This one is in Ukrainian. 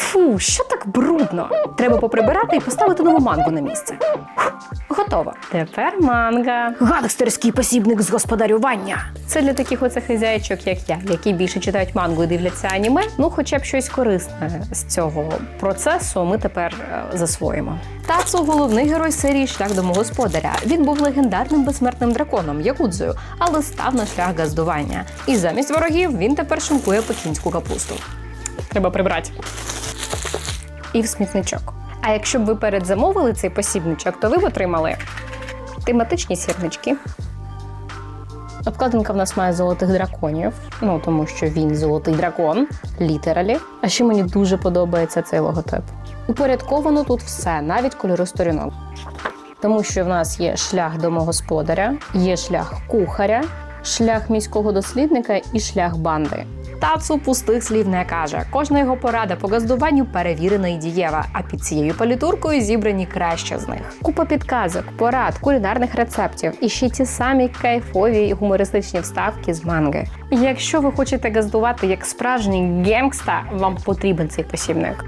Фу, що так брудно. Треба поприбирати і поставити нову мангу на місце. Фух, Готово. Тепер манга. Гангстерський посібник з господарювання. Це для таких оце хазяйчок, як я, які більше читають мангу і дивляться аніме. Ну, хоча б щось корисне з цього процесу ми тепер е, засвоїмо. Тацу головний герой серії Шлях домогосподаря. Він був легендарним безсмертним драконом Якудзою, але став на шлях газдування. І замість ворогів він тепер шинкує пекінську капусту. Треба прибрати. І в смітничок. А якщо б ви передзамовили цей посібничок, то ви б отримали тематичні сірнички. Обкладинка в нас має золотих драконів, ну тому що він золотий дракон, літералі. А ще мені дуже подобається цей логотип. Упорядковано тут все, навіть кольори сторінок. Тому що в нас є шлях домогосподаря, є шлях кухаря, шлях міського дослідника і шлях банди. Тацу пустих слів не каже. Кожна його порада по газдуванню перевірена і дієва, а під цією палітуркою зібрані краще з них. Купа підказок, порад, кулінарних рецептів і ще ті самі кайфові і гумористичні вставки з манги. Якщо ви хочете газдувати як справжній генгста, вам потрібен цей посібник.